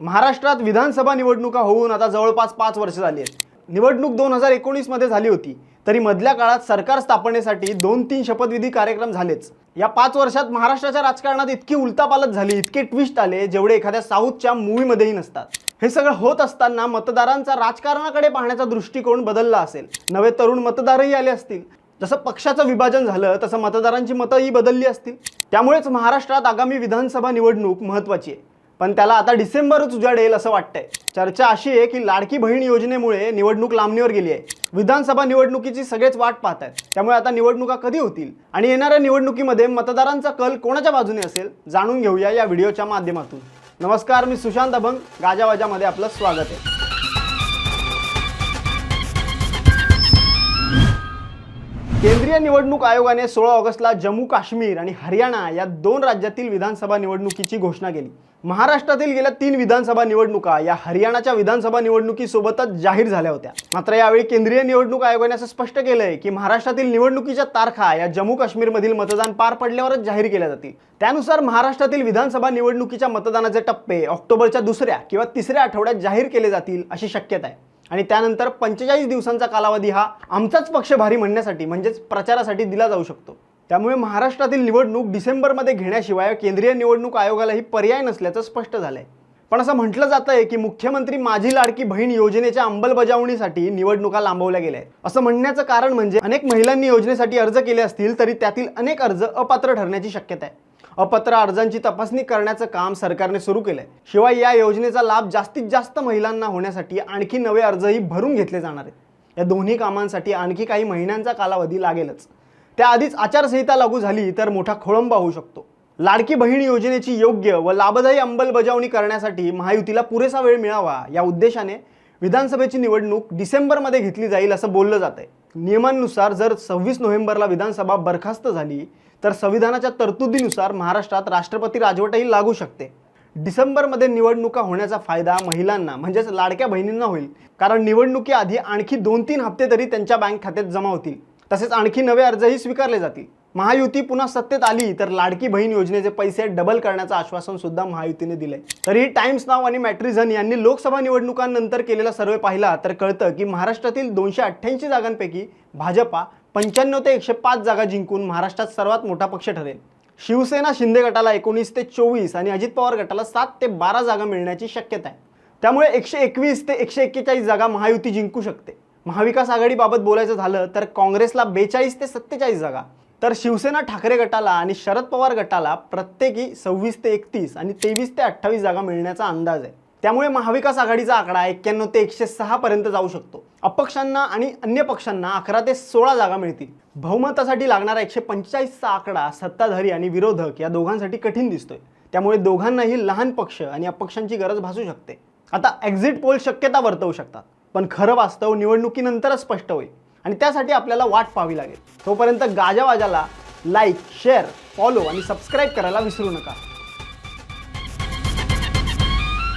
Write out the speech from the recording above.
महाराष्ट्रात विधानसभा निवडणुका होऊन आता जवळपास पाच वर्ष झाली आहेत. निवडणूक दोन हजार एकोणीसमध्ये झाली होती. तरी मधल्या काळात सरकार स्थापनेसाठी दोन तीन शपथविधी कार्यक्रम झालेच. या पाच वर्षात महाराष्ट्राच्या राजकारणात इतकी उलतापालत झाली इतके ट्विस्ट आले जेवढे एखाद्या साऊथच्या मूवीमध्येही नसतात. हे सगळं होत असताना मतदारांचा राजकारणाकडे पाहण्याचा दृष्टिकोन बदलला असेल. नवे तरुण मतदारही आले असतील. जसं पक्षाचं विभाजन झालं तसं मतदारांची मतंही बदलली असतील. त्यामुळेच महाराष्ट्रात आगामी विधानसभा निवडणूक महत्त्वाची आहे. पण त्याला आता डिसेंबरच उजाडेल असं वाटतंय. चर्चा अशी आहे की लाडकी बहीण योजनेमुळे निवडणूक लांबणीवर गेली आहे. विधानसभा निवडणुकीची सगळेच वाट पाहत आहेत. त्यामुळे आता निवडणुका कधी होतील? आणि येणाऱ्या निवडणुकीमध्ये मतदारांचा कल कोणाच्या बाजूने असेल? जाणून घेऊया या व्हिडिओच्या माध्यमातून. नमस्कार मी सुशांत अभंग. गाजावाजामध्ये आपलं स्वागत आहे. केंद्रीय निवडणूक आयोगाने सोळा ऑगस्टला जम्मू काश्मीर आणि हरियाणा या दोन राज्यातील विधानसभा निवडणुकीची घोषणा केली. महाराष्ट्रातील गेल्या तीन विधानसभा निवडणुका या हरियाणाच्या विधानसभा निवडणुकीसोबतच जाहीर झाल्या होत्या. मात्र यावेळी केंद्रीय निवडणूक आयोगाने असं स्पष्ट केलंय की महाराष्ट्रातील निवडणुकीच्या तारखा या जम्मू काश्मीरमधील मतदान पार पडल्यावरच जाहीर केल्या जातील. त्यानुसार महाराष्ट्रातील विधानसभा निवडणुकीच्या मतदानाचे टप्पे ऑक्टोबरच्या दुसऱ्या किंवा तिसऱ्या आठवड्यात जाहीर केले जातील अशी शक्यता आहे. आणि त्यानंतर पंचेचाळीस दिवसांचा कालावधी हा आमचाच पक्ष भारी म्हणण्यासाठी म्हणजेच प्रचारासाठी दिला जाऊ शकतो. त्यामुळे महाराष्ट्रातील निवडणूक डिसेंबरमध्ये घेण्याशिवाय केंद्रीय निवडणूक आयोगालाही पर्याय नसल्याचं स्पष्ट झालंय. पण असं म्हटलं जात आहे की मुख्यमंत्री माझी लाडकी बहीण योजनेच्या अंमलबजावणीसाठी निवडणुका लांबवल्या गेल्या आहेत. असं म्हणण्याचं कारण म्हणजे अनेक महिलांनी योजनेसाठी अर्ज केले असतील तरी त्यातील अनेक अर्ज अपात्र ठरण्याची शक्यता आहे. अपात्र अर्जांची तपासणी करण्याचं काम सरकारने सुरू केलंय. शिवाय या योजनेचा लाभ जास्तीत जास्त महिलांना होण्यासाठी आणखी नवे अर्जही भरून घेतले जाणार आहेत. या दोन्ही कामांसाठी आणखी काही महिन्यांचा कालावधी लागेलच. त्याआधीच आचारसंहिता लागू झाली तर मोठा खोळंबा होऊ शकतो. लाडकी बहीण योजनेची योग्य व लाभदायी अंमलबजावणी करण्यासाठी महायुतीला पुरेसा वेळ मिळावा या उद्देशाने विधानसभेची निवडणूक डिसेंबरमध्ये घेतली जाईल असं बोललं जात आहे नियमांनुसार जर सव्वीस नोव्हेंबरला विधानसभा बरखास्त झाली तर संविधानाच्या तरतुदीनुसार महाराष्ट्रात राष्ट्रपती राजवटही लागू शकते. डिसेंबरमध्ये निवडणुका होण्याचा फायदा महिलांना म्हणजेच लाडक्या बहिणींना होईल. कारण निवडणुकीआधी आणखी दोन तीन हप्ते तरी त्यांच्या बँक खात्यात जमा होतील. तसेच आणखी नवे अर्जही स्वीकारले जातील. महायुती पुन्हा सत्तेत आली तर लाडकी बहीण योजनेचे पैसे डबल करण्याचं आश्वासन सुद्धा महायुतीने दिलंय. तरीही टाइम्स नाव आणि मॅट्रिझन यांनी लोकसभा निवडणुकांनंतर केलेला सर्वे पाहिला तर कळतं की महाराष्ट्रातील दोनशे अठ्ठ्याऐंशी जागांपैकी भाजपा पंच्याण्णव ते एकशे पाच जागा जिंकून महाराष्ट्रात सर्वात मोठा पक्ष ठरेल. शिवसेना शिंदे गटाला एकोणीस ते चोवीस आणि अजित पवार गटाला सात ते बारा जागा मिळण्याची शक्यता आहे. त्यामुळे एकशे एकवीस ते एकशे एक्केचाळीस जागा महायुती जिंकू शकते. महाविकास आघाडीबाबत बोलायचं झालं तर काँग्रेसला बेचाळीस ते सत्तेचाळीस जागा. तर शिवसेना ठाकरे गटाला आणि शरद पवार गटाला प्रत्येकी सव्वीस ते एकतीस आणि तेवीस ते अठ्ठावीस जागा मिळण्याचा अंदाज आहे. त्यामुळे महाविकास आघाडीचा आकडा एक्क्याण्णव ते एकशे सहा पर्यंत जाऊ शकतो. अपक्षांना आणि अन्य पक्षांना अकरा ते सोळा जागा मिळतील. बहुमतासाठी लागणारा एकशे पंचेचाळीसचा आकडा सत्ताधारी आणि विरोधक या दोघांसाठी कठीण दिसतोय. त्यामुळे दोघांनाही लहान पक्ष आणि अपक्षांची गरज भासू शकते. आता एक्झिट पोल शक्यता वर्तवू शकतात. पण खरं वास्तव निवडणुकीनंतरच स्पष्ट होईल. आणि त्यासाठी आपल्याला वाट पाहावी लागेल. तोपर्यंत गाजावाजाला लाईक शेअर फॉलो आणि सबस्क्राईब करायला विसरू नका.